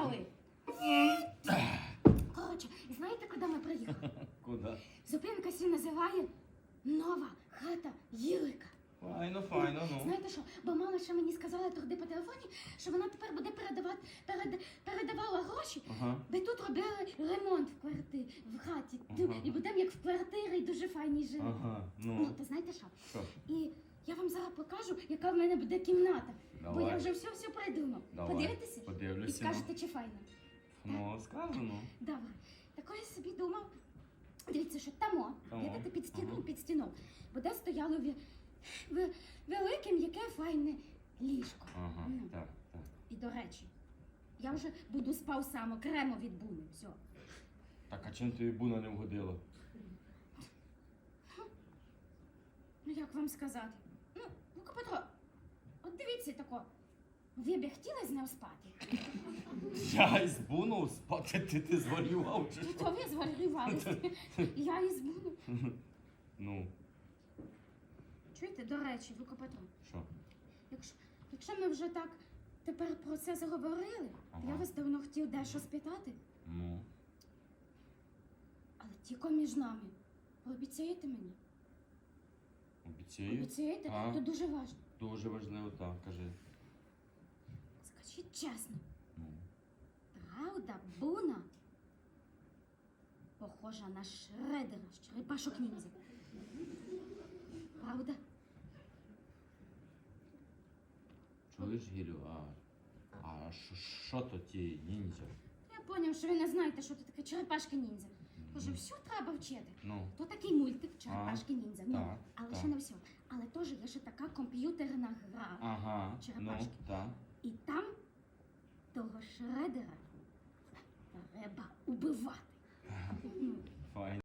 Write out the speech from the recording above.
Приїхали. Коротше, знаєте, куди ми приїхали? Куди? Зупинка сі називає Нова хата Єлика. Файно, файно, ну. Знаєте що? Бо мама ще мені сказала туди по телефоні, що вона тепер буде передавати, перед, передавала гроші, Ага. Би тут ремонт в квартирі, в хаті. Ага. І будемо як в квартирі дуже файні жили. Ага, Ну, ну. то знаєте що? Що? І я вам зараз покажу, яка в мене буде кімната. Бо я вже все все придумав. Давай. Подивитеся? І скажете, чи файно. Ну, скажу, ну. Добре. Такое собі думав. Дивіться, що тамо, Тамо, видите, під стіною, ага. під стіною, буде стояло ве- ве- велике м'яке файне ліжко. Ага, Ну. так, так. І до речі, я вже буду спав сам окремо від буни. Все. Так, а чим тобі буна не вгодила? Ну як вам сказати? Ну, ну Петро, от дивіться тако. Ви б хотіли з ним спати? Я із буну спати ти, ти зварював чи Ну що? то ви зварювалися. Я із буну. Ну, Чуєте, до речі, Лука Петро, що? якщо, якщо ми вже так тепер про це заговорили, то я вас давно хотів дещо спитати, Ну. але тільки між нами. Обіцяєте мені? Обіцяю. Обіцяєте? Так. То дуже важливо. Дуже важливо, так, кажи. Скажіть чесно, Ну. правда, Буна похожа на Шредера з черепашок ніндзя? Правда? Чуєш, Гілю, а, а що- що то ті ніндзя? Я поняв, що ви не знаєте, що це таке черепашки ніндзя. Тож все треба вчити. Ну, То такий мультик черепашки ніндзя. Ну, так, але так. ще не все. Але теж є ще така комп'ютерна гра. ага, ну, Черепашки. так. І там того шредера треба убивати. Ну, Файн.